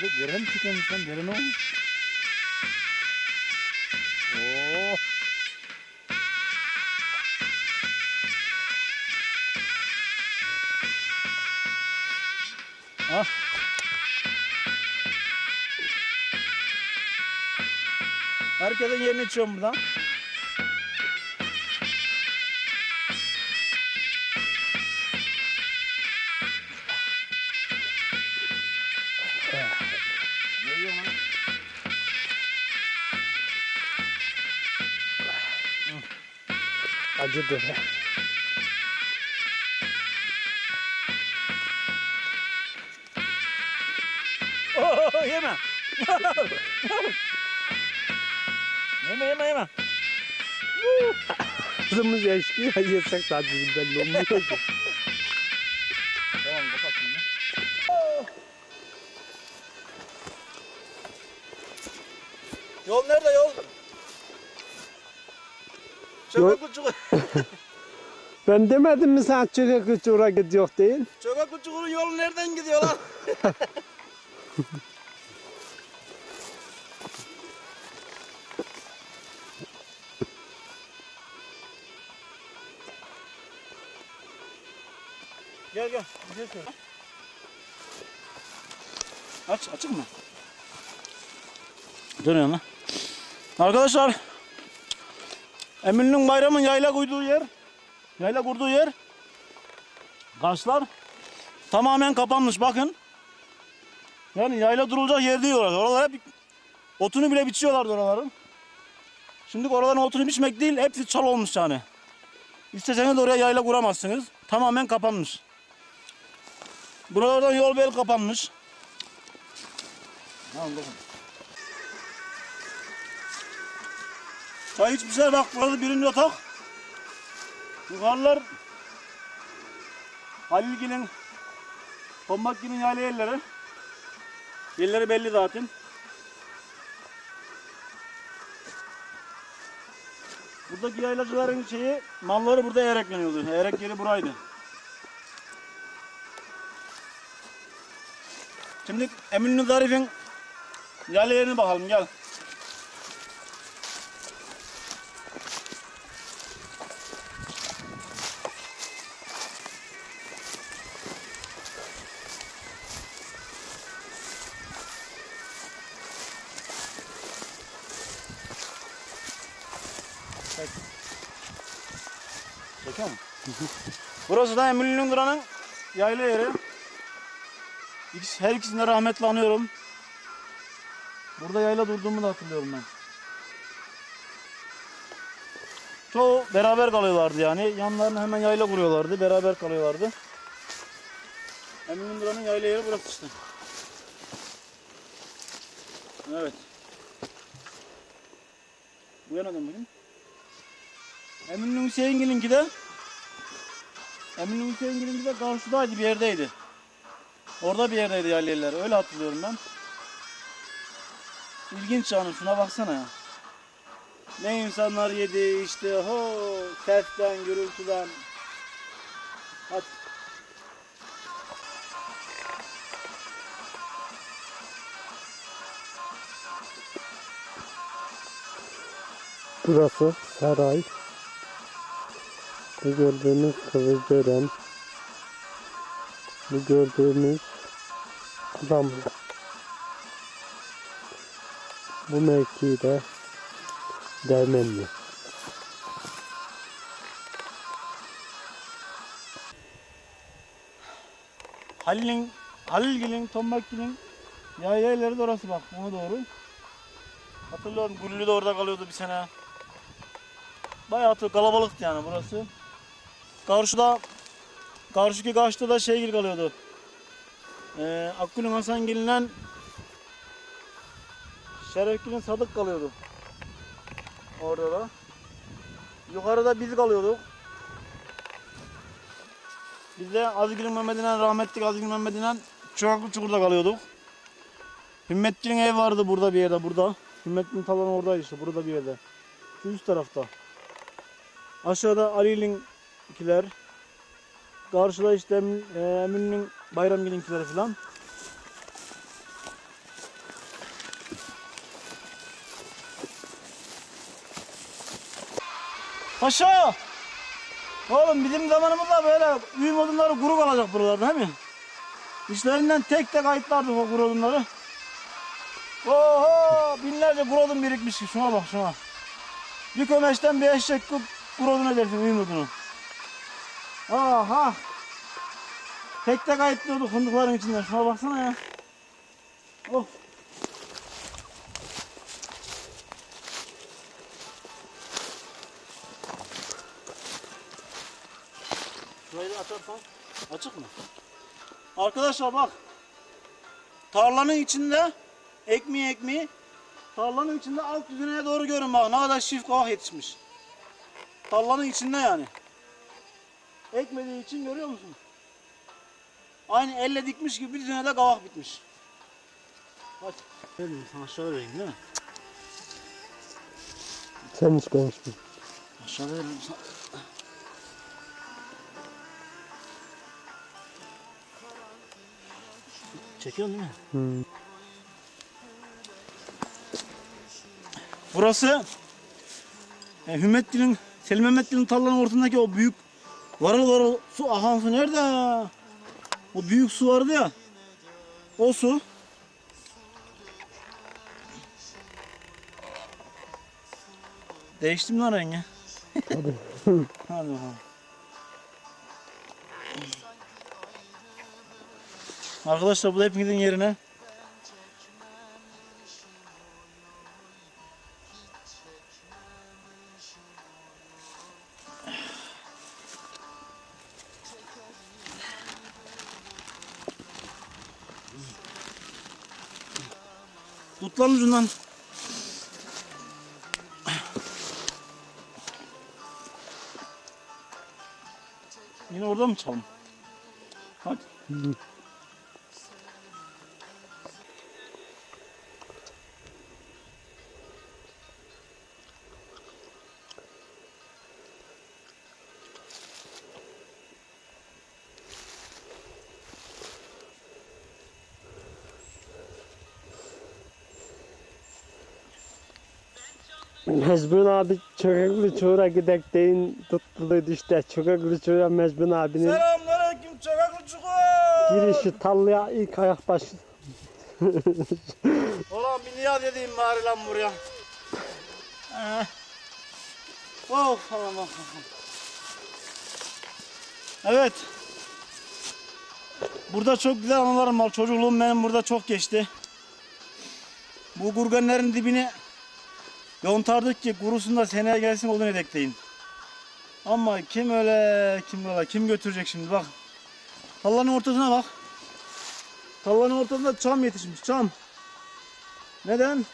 Yere mi çıkıyormuş lan? Yere ne olmuş? Oo. Ah. Herkesin yerini içiyorum buradan. Acıdı. Oh, yeme. yeme yeme yeme. Kızımız eşki ya yesek daha belli olmuyor ki. Tamam kapat şimdi. Yol nerede yol? Çökek uçuğu. Ben demedim mi sen çıkık uçura gidiyor değil? Çökek uçuğunun yolu nereden gidiyor lan? gel gel. Bir şey söyle. Aç, açık mı? Dönüyor lan. Arkadaşlar Emin'in bayramın yayla koyduğu yer yayla kurduğu yer Karşılar tamamen kapanmış bakın. Yani yayla durulacak yer değil orada. Oralar hep otunu bile biçiyorlardı oraların. Şimdi oraların otunu biçmek değil hepsi çal olmuş yani. İsteseniz oraya yayla kuramazsınız. Tamamen kapanmış. Buralardan yol bel kapanmış. Tamam bakın. Çay içmişler bak burada birinci otak. Yukarılar Halilgil'in Tombakgil'in yayla yerleri. Yerleri belli zaten. Buradaki yaylacıların şeyi malları burada erekleniyordu. Erek yeri buraydı. Şimdi Emin'in Zarif'in yayla yerine bakalım gel. Çekiyor mu? Burası da Emin'in Duran'ın yayla yeri. İkisi- Her ikisini de rahmetle anıyorum. Burada yayla durduğumu da hatırlıyorum ben. Çoğu beraber kalıyorlardı yani. Yanlarına hemen yayla kuruyorlardı. Beraber kalıyorlardı. Emin'in Duran'ın yayla yeri burası işte. Evet. Bu yana dön bakayım. Emin'in Hüseyin'inki de Emin'in Hüseyin'inki de karşıdaydı bir yerdeydi. Orada bir yerdeydi yerliler. Öyle hatırlıyorum ben. İlginç canım şuna baksana ya. Ne insanlar yedi işte ho sesten gürültüden. Hadi. Burası saray. Bu gördüğünüz Kızılcören. Bu gördüğünüz Damla. Bu mevkide Dermenli. Halil'in Halilgil'in Tombakgil'in yaylaları da orası bak ona doğru. Hatırlıyorum Güllü de orada kalıyordu bir sene. Bayağı kalabalıktı yani burası. Karşıda karşıki karşıda da şey kalıyordu. Ee, Akgül'ün Hasangil'le Şerefgil'in Sadık kalıyordu. Orada da. Yukarıda biz kalıyorduk. Biz de Azgül'ün Mehmet'ine rahmetli Azgül Mehmet'ine Çuraklı Çukur'da kalıyorduk. Hümmetçinin ev vardı burada bir yerde burada. Hümmetçinin talanı oradaydı işte burada bir yerde. Şu üst tarafta. Aşağıda Ali'nin ikiler. Karşıda işte e, Emin'in Bayramgil'inkileri falan. Paşa! Oğlum bizim zamanımızda böyle üyüm odunları kuru kalacak buralarda değil mi? İşlerinden tek tek ayıtlardık o kuru odunları. Oho! Binlerce kuru odun birikmiş ki. Şuna bak şuna. Bir kömeçten bir eşek kuru odun edersin üyüm odunu. Aha! Tek tek ayıtlıyorduk fındıkların içinden. Şuna baksana ya. Of! Şurayı da açarsan. Açık mı? Arkadaşlar bak. Tarlanın içinde ekmeği ekmeği tarlanın içinde alt yüzüne doğru görün bak ne kadar çift kavak yetişmiş. Tarlanın içinde yani. Ekmediği için görüyor musun? Aynı elle dikmiş gibi bir de kavak bitmiş. Bak. Vereyim sana aşağıda vereyim değil mi? Sen hiç konuşma. Aşağıda veririm sana. Çekiyorsun değil mi? Hmm. Burası e, Hümmettin'in, Selim Mehmettin'in tarlanın ortasındaki o büyük varıl varıl su akan su nerede? O büyük su vardı ya. O su. Değişti mi lan rengi? Tabii. Hadi bakalım. Arkadaşlar bu da hepinizin yerine. Tut lan ucundan. Yine orada mı çalın? Hadi. Mecbun abi çörekli çoğura gidek deyin tuttuluydu işte. Çörekli çoğura Mecbun abinin Selamünaleyküm çakaklı çukur. girişi tallıya ilk ayak başı. Ulan bir niyaz edeyim bari lan buraya. Ee. Of Allah. Evet. Burada çok güzel anılarım var. Çocukluğum benim burada çok geçti. Bu gurganların dibine yontardık ki kurusun da seneye gelsin odun edekleyin. Ama kim öyle kim öyle kim götürecek şimdi bak. Tallanın ortasına bak. Tallanın ortasında çam yetişmiş çam. Neden?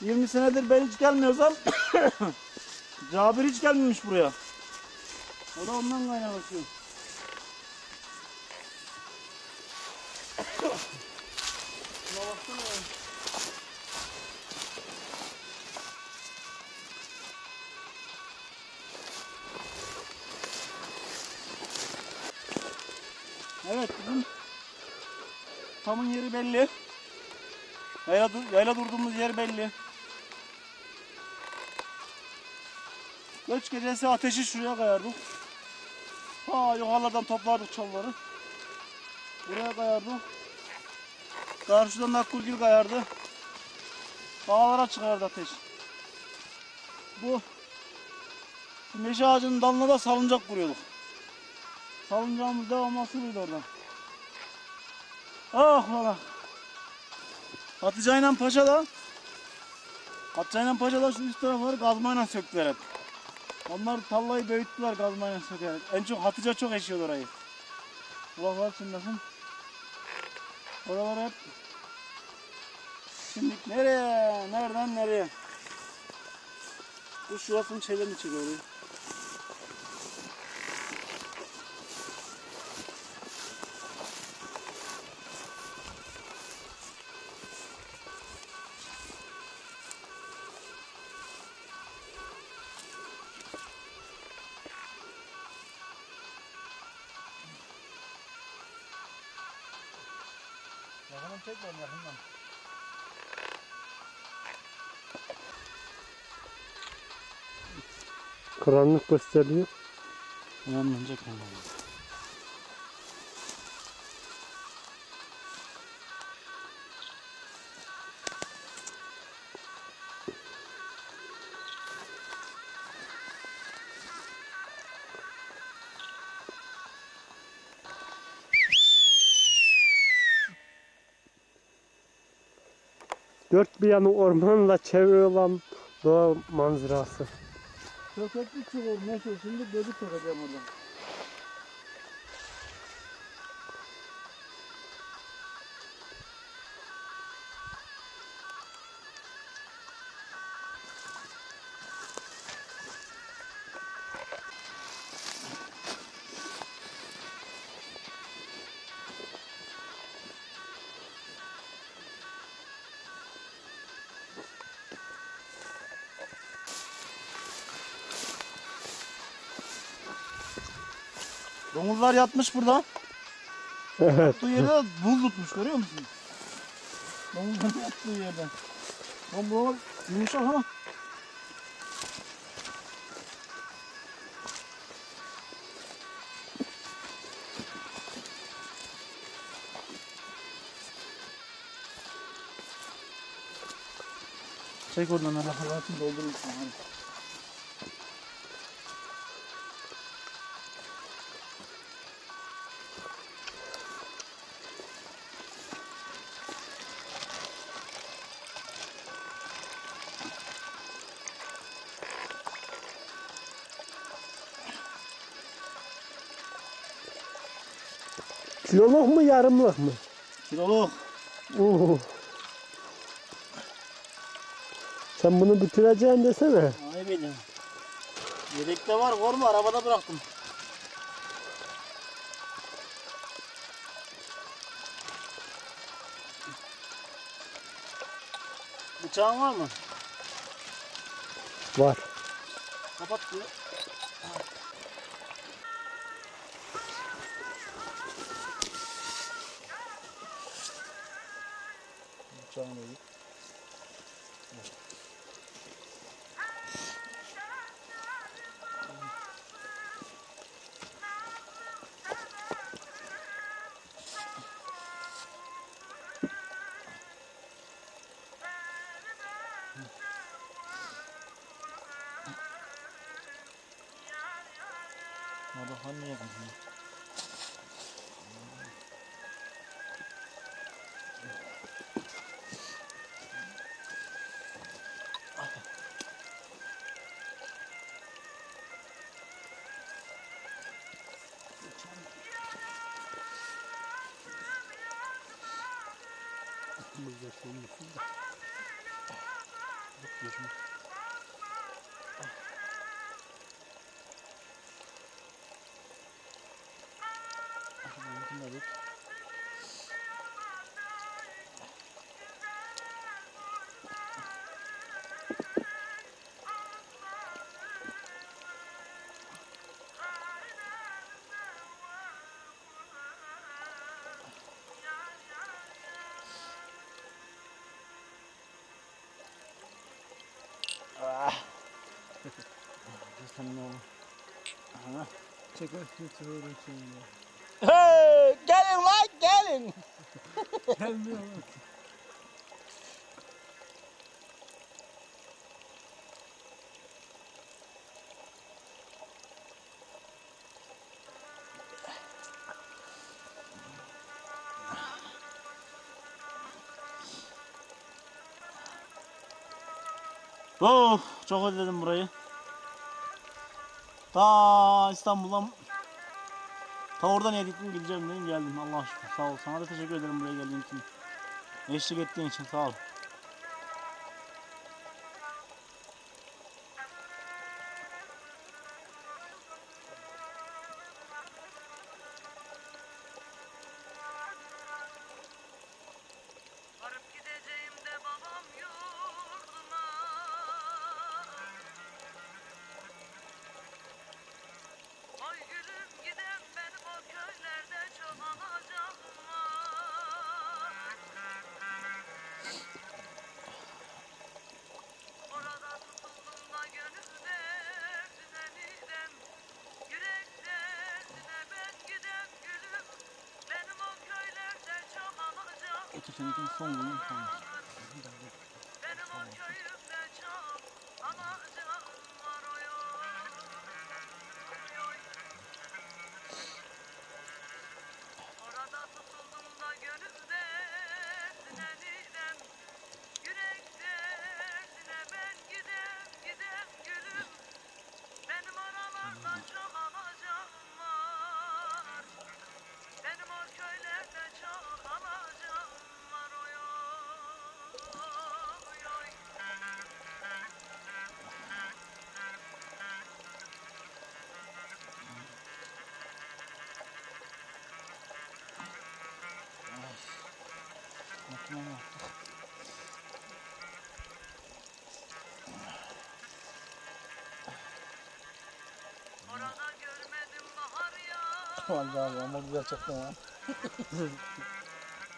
20 senedir ben hiç gelmiyorsam Cabir hiç gelmemiş buraya. O da ondan kaynaklaşıyor. Evet bizim tamın yeri belli. Yayla, yayla durduğumuz yer belli. Göç gecesi ateşi şuraya koyardık. Ha yukarılardan toplardık çalları. Buraya koyardık. Karşıdan nakkulgil kayardı. Dağlara çıkardı ateş. Bu meşe ağacının dalına da salıncak kuruyorduk. Salıncağımız devamlı asılıydı oradan. Ah valla. Hatice ile Paşa da Hatice ile Paşa da şu üst tarafları kazmayla söktüler hep. Onlar tallayı büyüttüler kazmayla sökerek. En çok Hatice çok eşiyordu orayı. Kulaklar çınlasın. Oralar hep Şimdi nereye? Nereden nereye? Bu şurasının şeylerini çekiyor orayı. Yakından çekmeyin yakından. Karanlık gösteriyor. Uyanınca karanlık. Dört bir yanı ormanla çevre olan doğa manzarası. Köpeklik çıkıyor meşhur. Şimdi böcek takacağım oradan. Domuzlar yatmış burada. Evet. Yattığı yerde buz tutmuş görüyor musunuz? Domuzların yattığı yerde. Lan buralar yumuşak ama. Çek oradan arabaları doldurun sana. Kiloluk mu yarımlık mı? Kiloluk. Oo. Sen bunu bitireceksin desene. Ay benim. Yedekte var korma arabada bıraktım. Bıçağın var mı? Var. Kapat ちゃうの？よ。まだ半身やからね。Diyor. Bıçağını da yık. Hadi hani yakın. Ah. Aha. Çek öfke çığırın şimdi. Hey, gelin lan gelin. Gelmiyor. Oh, çok özledim burayı. Ta İstanbul'dan ta oradan gittim gideceğim dedim geldim Allah aşkına sağ ol. Sana da teşekkür ederim buraya geldiğin için. Eşlik ettiğin için sağ ol. Bitte 了 Vallahi abi ama güzel çaktın ha.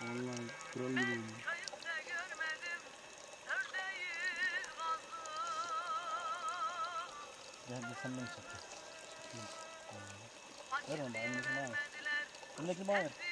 Vallahi kral gibi olmuş. Gel de sen beni çaktın. Ver onu da annesine ver. Annekini bana ver.